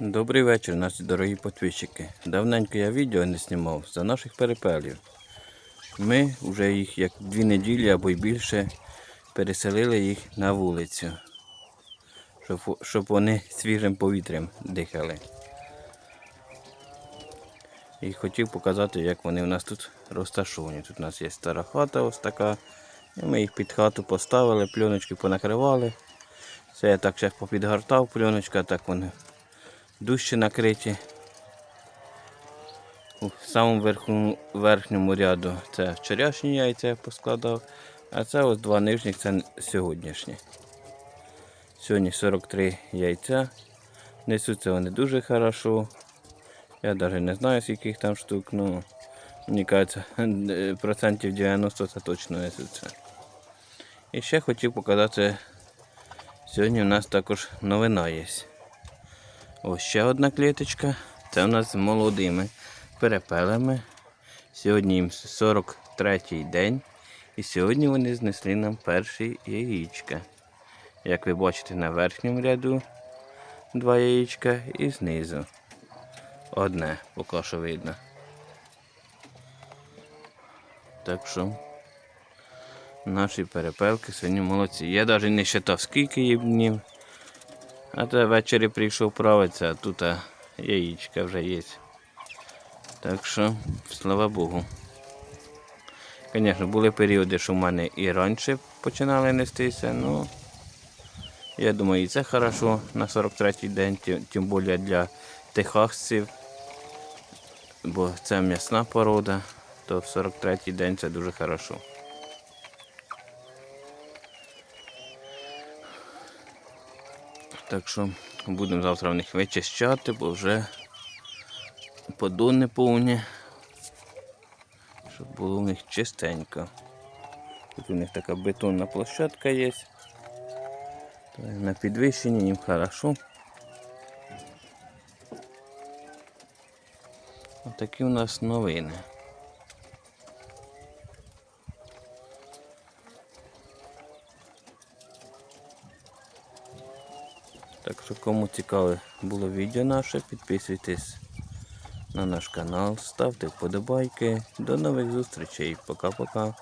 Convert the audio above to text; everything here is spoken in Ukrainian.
Добрий вечір, наші дорогі підписчики. Давненько я відео не знімав за наших перепелів. Ми вже їх як дві неділі або й більше переселили їх на вулицю, щоб, щоб вони свіжим повітрям дихали. І хотів показати, як вони у нас тут розташовані. Тут у нас є стара хата ось така. І ми їх під хату поставили, пленочки понакривали. Це я так ще попідгортав пленочка, так вони дужче накриті. У самому верху, верхньому ряду це вчорашні яйця я поскладав, а це ось два нижніх, це сьогоднішні. Сьогодні 43 яйця. Несуться вони дуже хорошо. Я навіть не знаю, скільки їх там штук, ну мені кажеться, процентів 90 це точно несуться. І ще хотів показати, сьогодні у нас також новина є. Ось ще одна клеточка. Це у нас з молодими перепелами. Сьогодні їм 43-й день. І сьогодні вони знесли нам перші яєчка. Як ви бачите на верхньому ряду два яєчка і знизу. Одне, поки що видно. Так що наші перепелки сьогодні молодці. Я навіть не вважав, скільки їм днів. А то ввечері прийшов правитися, а тут яєчка вже є. Так що, слава Богу. Звісно, були періоди, що в мене і раніше починали нестися, ну я думаю, і це хорошо на 43-й день, тим, більше для техасців, бо це м'ясна порода, то в 43-й день це дуже хорошо. Так що будемо завтра в них вичищати, бо вже подони повні, щоб було в них чистенько. Тут у них така бетонна площадка є. На підвищенні їм хорошо. Отакі у нас новини. Так що кому цікаве було відео наше, підписуйтесь на наш канал, ставте вподобайки. До нових зустрічей. Пока-пока.